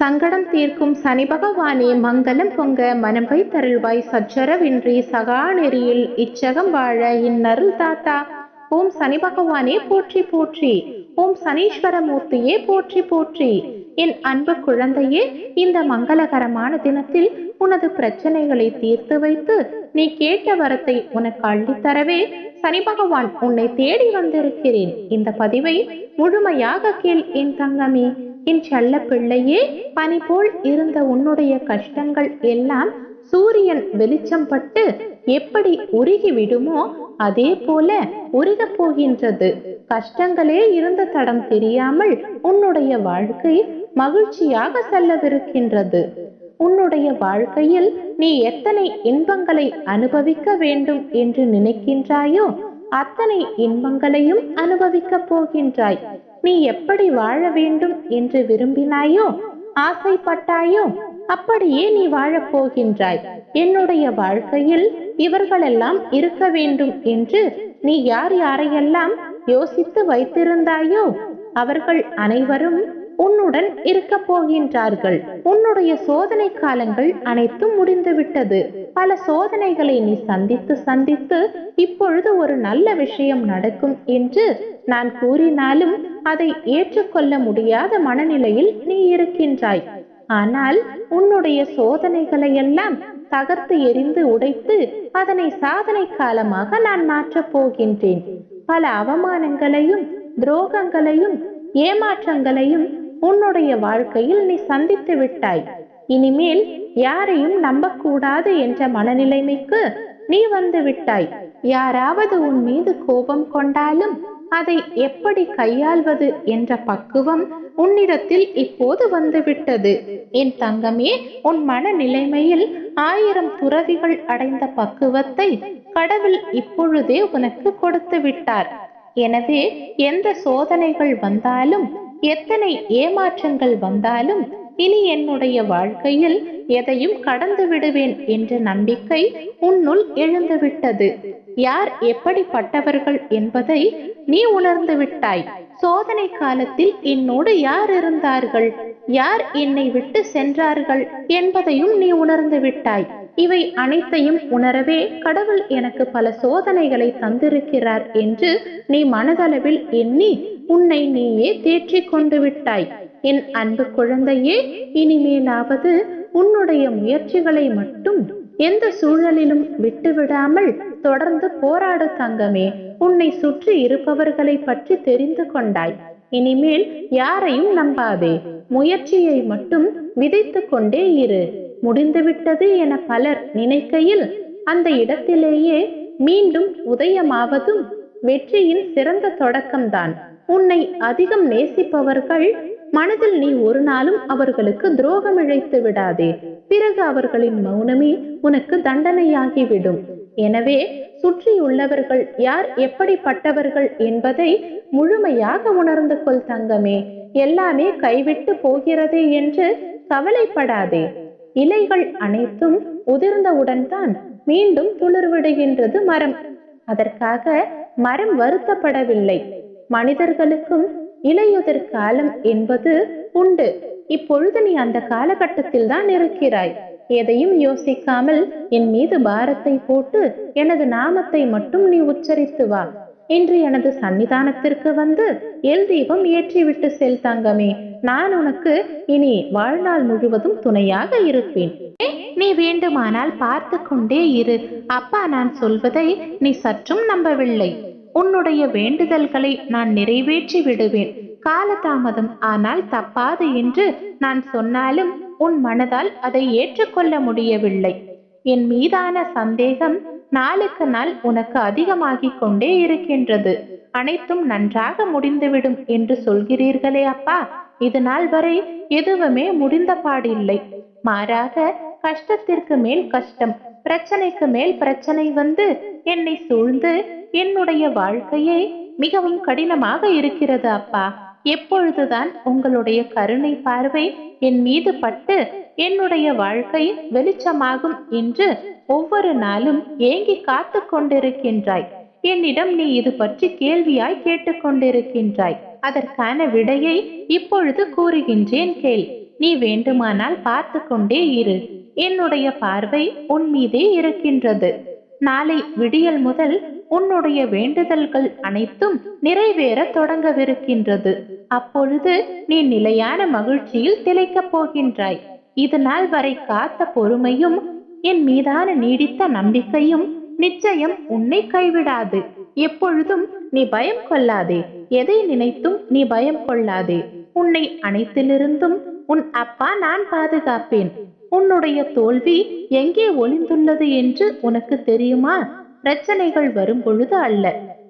சங்கடம் தீர்க்கும் சனி பகவானே மங்களம் பொங்க மனம் வைத்தருள்வாய் சச்சரவின்றி சகா நெறியில் இச்சகம் வாழ இந்நருள் தாத்தா. ஓம் சனி பகவானே போற்றி போற்றி. ஓம் சனீஸ்வரமூர்த்தியே போற்றி போற்றி. என் அன்பு குழந்தையே இந்த மங்களகரமான தினத்தில் உனது பிரச்சனைகளை தீர்த்து வைத்து நீ கேட்ட வரத்தை உனக்கு அள்ளித்தரவே சனி பகவான் உன்னை தேடி வந்திருக்கிறேன். இந்த பதிவை முழுமையாக கேள் என் தங்கமே. என் செல்ல பிள்ளையே பனி போல் இருந்த உன்னுடைய கஷ்டங்கள் எல்லாம் சூரியன் வெளிச்சம் பட்டு எப்படி உருகி விடுமோ அதே போல உருகப் போகின்றது. கஷ்டங்களே இருந்த தடம் தெரியாமல் உன்னுடைய வாழ்க்கை மகிழ்ச்சியாக செல்லவிருக்கின்றது. உன்னுடைய வாழ்க்கையில் நீ எத்தனை இன்பங்களை அனுபவிக்க வேண்டும் என்று நினைக்கின்றாயோ அத்தனை இன்பங்களையும் அனுபவிக்கப் போகின்றாய். நீ எப்படி வாழ வேண்டும் என்று விரும்பினாயோ ஆசைப்பட்டாயோ அப்படியே நீ வாழப் போகின்றாய். என்னுடைய வாழ்க்கையில் இவர்களெல்லாம் இருக்க வேண்டும் என்று நீ யார் யாரையெல்லாம் யோசித்து வைத்திருந்தாயோ அவர்கள் அனைவரும் உன்னுடன் இருக்க போகின்றார்கள். உன்னுடைய சோதனை காலங்கள் அனைத்தும் முடிந்துவிட்டது. பல சோதனைகளை நீ சந்தித்து சந்தித்து இப்பொழுது ஒரு நல்ல விஷயம் நடக்கும் என்று நான் கூறினாலும் அதை ஏற்றுக்கொள்ள முடியாத மனநிலையில் நீ இருக்கின்றாய். ஆனால் உன்னுடைய சோதனைகளை எல்லாம் தகர்த்து எரிந்து உடைத்து அதனை சாதனை காலமாக நான் மாற்றப் போகின்றேன். பல அவமானங்களையும் துரோகங்களையும் ஏமாற்றங்களையும் உன்னுடைய வாழ்க்கையில் நீ சந்தித்து விட்டாய். இனிமேல் யாரையும் நம்பக்கூடாது என்ற மனநிலைமைக்கு நீ வந்து விட்டாய். யாராவது உன் மீது கோபம் கொண்டாலும் அதை எப்படி கையாள்வது என்ற பக்குவம் உன்னிடத்தில் இப்போது வந்துவிட்டது. என் தங்கமே உன் மனநிலைமையில் ஆயிரம் துறவிகள் அடைந்த பக்குவத்தை கடவுள் இப்பொழுதே உனக்கு கொடுத்து விட்டார். எனவே எந்த சோதனைகள் வந்தாலும் எத்தனை ஏமாற்றங்கள் வந்தாலும் இனி என்னுடைய வாழ்க்கையில் எதையும் கடந்து விடுவேன் என்ற நம்பிக்கை உன்னுள் எழுந்துவிட்டது. யார் எப்படிப்பட்டவர்கள் என்பதை நீ உணர்ந்து விட்டாய். சோதனை காலத்தில் என்னோடு யார் இருந்தார்கள்? யார் என்னை விட்டு சென்றார்கள் என்பதையும் நீ உணர்ந்து விட்டாய். இவை அனைத்தையும் உணரவே கடவுள் எனக்கு பல சோதனைகளை தந்திருக்கிறார் என்று நீ மனதளவில் எண்ணி உன்னை நீயே தேற்றிக் கொண்டு விட்டாய். என் அன்பு குழந்தையே இனிமேலாவது உன்னுடைய முயற்சிகளை மட்டும் எந்த சூழலிலும் விட்டுவிடாமல் தொடர்ந்து போராடு தங்கமே. உன்னை சுற்றி இருப்பவர்களை பற்றி தெரிந்து கொண்டாய். இனிமேல் யாரையும் நம்பாதே. முயற்சியை மட்டும் விதைத்து கொண்டே இரு. முடிந்துவிட்டது என பலர் நினைக்கையில் அந்த இடத்திலேயே மீண்டும் உதயமாவதும் வெற்றியின் சிறந்த தொடக்கம்தான். உன்னை அதிகம் நேசிப்பவர்கள் மனதில் நீ ஒரு நாளும் அவர்களுக்கு துரோகம் இழைத்து விடாதே. பிறகு அவர்களின் மௌனமே உனக்கு தண்டனையாகிவிடும். எனவே சுற்றியுள்ளவர்கள் யார் எப்படிப்பட்டவர்கள் என்பதை முழுமையாக உணர்ந்து கொள் தங்கமே. எல்லாமே கைவிட்டு போகிறதே என்று கவலைப்படாதே. இலைகள் அனைத்தும் உதிர்ந்தவுடன் தான் மீண்டும் துளிர்விடுகின்றது மரம். அதற்காக மரம் வருத்தப்படவில்லை. மனிதர்களுக்கும் இலையுதிர் காலம் என்பது உண்டு. இப்பொழுது நீ அந்த காலகட்டத்தில் தான் இருக்கிறாய். எதையும் யோசிக்காமல் என் மீது பாரத்தை போட்டு எனது நாமத்தை மட்டும் நீ உச்சரித்து வா. இன்று எனது சன்னிதானத்திற்கு வந்து எல் தீபம் ஏற்றிவிட்டு செல் தங்கமே. நான் உனக்கு இனி வாழ்நாள் முழுவதும் துணையாக இருப்பேன். நீ வேண்டுமானால் பார்த்து கொண்டே இரு. அப்பா நான் சொல்வதை நீ சற்றும் நம்பவில்லை. உன்னுடைய வேண்டுதல்களை நான் நிறைவேற்றி விடுவேன். காலதாமதம் ஆனால் தப்பாது என்று நான் சொன்னாலும் உன் மனதால் அதை ஏற்றுக்கொள்ள முடியவில்லை. என் மீதான சந்தேகம் நாளுக்கு நாள் உனக்கு அதிகமாகிக் கொண்டே இருக்கின்றது. அனைத்தும் நன்றாக முடிந்துவிடும் என்று சொல்கிறீர்களே அப்பா. இது நாள் வரை எதுவுமே முடிந்த பாடில்லை. மாறாக கஷ்டத்திற்கு மேல் கஷ்டம் பிரச்சனைக்கு மேல் பிரச்சனை வந்து என்னை சூழ்ந்து என்னுடைய வாழ்க்கையே மிகவும் கடினமாக இருக்கிறது அப்பா. எப்பொழுதுதான் உங்களுடைய கருணை பார்வை என் மீது பட்டு என்னுடைய வாழ்க்கை வெளிச்சமாகும் என்று ஒவ்வொரு நாளும் ஏங்கி காத்து கொண்டிருக்கின்றாய். என்னிடம் நீ இது பற்றி கேள்வியாய் கேட்டுக்கொண்டிருக்கின்றாய் அதற்கான விடையை இப்பொழுது கூறுகின்றேன் கேள். நீ வேண்டுமானால் பார்த்து கொண்டே இரு. என்னுடைய பார்வை உன் மீதே இருக்கின்றது. நாளை விடியல் முதல் உன்னுடைய வேண்டுதல்கள் அனைத்தும் நிறைவேற தொடங்கவிருக்கின்றது. அப்பொழுது நீ நிலையான மகிழ்ச்சியில் திளைக்கப் போகின்றாய். இது நாள் வரை காத்த பொறுமையும் என் மீதான நீடித்த நம்பிக்கையும் நிச்சயம் உன்னை கைவிடாது. எப்பொழுதும் நீ பயம் கொள்ளாதே. எதை நினைத்தும் நீ பயம் கொள்ளாதே. உன்னை அனைத்திலிருந்தும் உன் அப்பா நான் பாதுகாப்பேன். உன்னுடைய தோல்வி எங்கே ஒளிந்துள்ளது என்று உனக்கு தெரியுமா? பிரச்சனைகள் வரும் பொழுது அல்ல.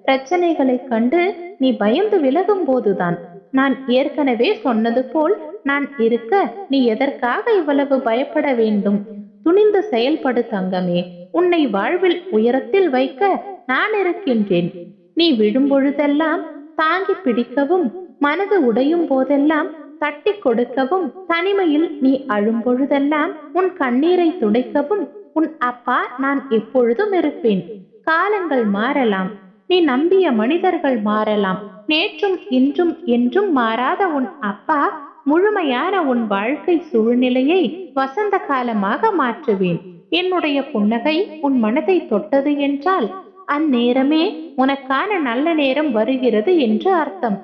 பிரச்சனைகளை கண்டு நீ பயந்து விலகும் போதுதான் நான் ஏற்கனவே சொன்னது போல் நான் இருக்க நீ எதற்காக இவ்வளவு பயப்பட வேண்டும்? துணிந்து செயல்படு தங்கமே. உன்னை வாழ்வில் உயரத்தில் வைக்க நான் இருக்கின்றேன். நீ விழும்பொழுதெல்லாம் தாங்கி பிடிக்கவும் மனது உடையும் போதெல்லாம் தட்டி கொடுக்கவும் தனிமையில் நீ அழும் பொழுதெல்லாம் உன் கண்ணீரை துடைக்கவும் உன் அப்பா நான் எப்பொழுதும் இருப்பேன். காலங்கள் மாறலாம். நீ நம்பிய மனிதர்கள் மாறலாம். நேற்றும் இன்றும் என்றும் மாறாத உன் அப்பா முழுமையான உன் வாழ்க்கை சூழ்நிலையை வசந்த காலமாக மாற்றுவேன். என்னுடைய புன்னகை உன் மனதை தொட்டது என்றால் அந்நேரமே உனக்கான நல்ல நேரம் வருகிறது என்று அர்த்தம்.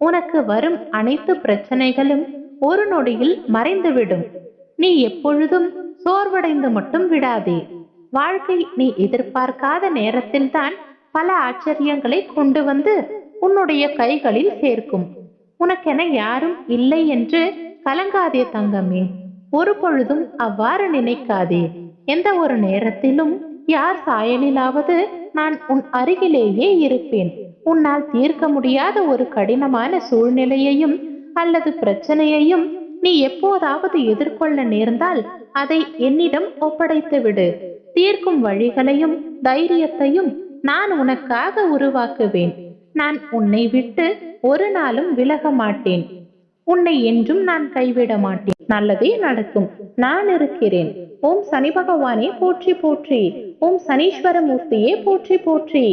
உனக்கு வரும் அனைத்து பிரச்சனைகளும் ஒரு நொடியில் மறைந்துவிடும். நீ எப்பொழுதும் சோர்வடைந்து மட்டும் விடாதே. வாழ்க்கை நீ எதிர்பார்க்காத நேரத்தில்தான் பல ஆச்சரியங்களை கொண்டு வந்து உன்னுடைய கைகளில் சேர்க்கும். உனக்கென யாரும் இல்லை என்று கலங்காதே தங்கமே. ஒரு பொழுதும் அவ்வாறு நினைக்காதே. எந்த ஒரு நேரத்திலும் யார் சாயலிலாவது நான் உன் அருகிலேயே இருப்பேன். உன்னால் தீர்க்க முடியாத ஒரு கடினமான சூழ்நிலையையும் அல்லது பிரச்சனையையும் நீ எப்போதாவது எதிர்கொள்ள நேர்ந்தால் அதை என்னிடம் ஒப்படைத்து விடு தீர்க்கும் வழிகளையும் தைரியத்தையும் நான் உனக்காக உருவாக்குவேன். நான் உன்னை விட்டு ஒரு நாளும் விலக மாட்டேன். உன்னை என்றும் நான் கைவிட மாட்டேன். நல்லதே நடக்கும். நான் இருக்கிறேன். ஓம் சனி பகவானே போற்றி போற்றி. ஓம் சனீஸ்வர மூர்த்தியே போற்றி போற்றி.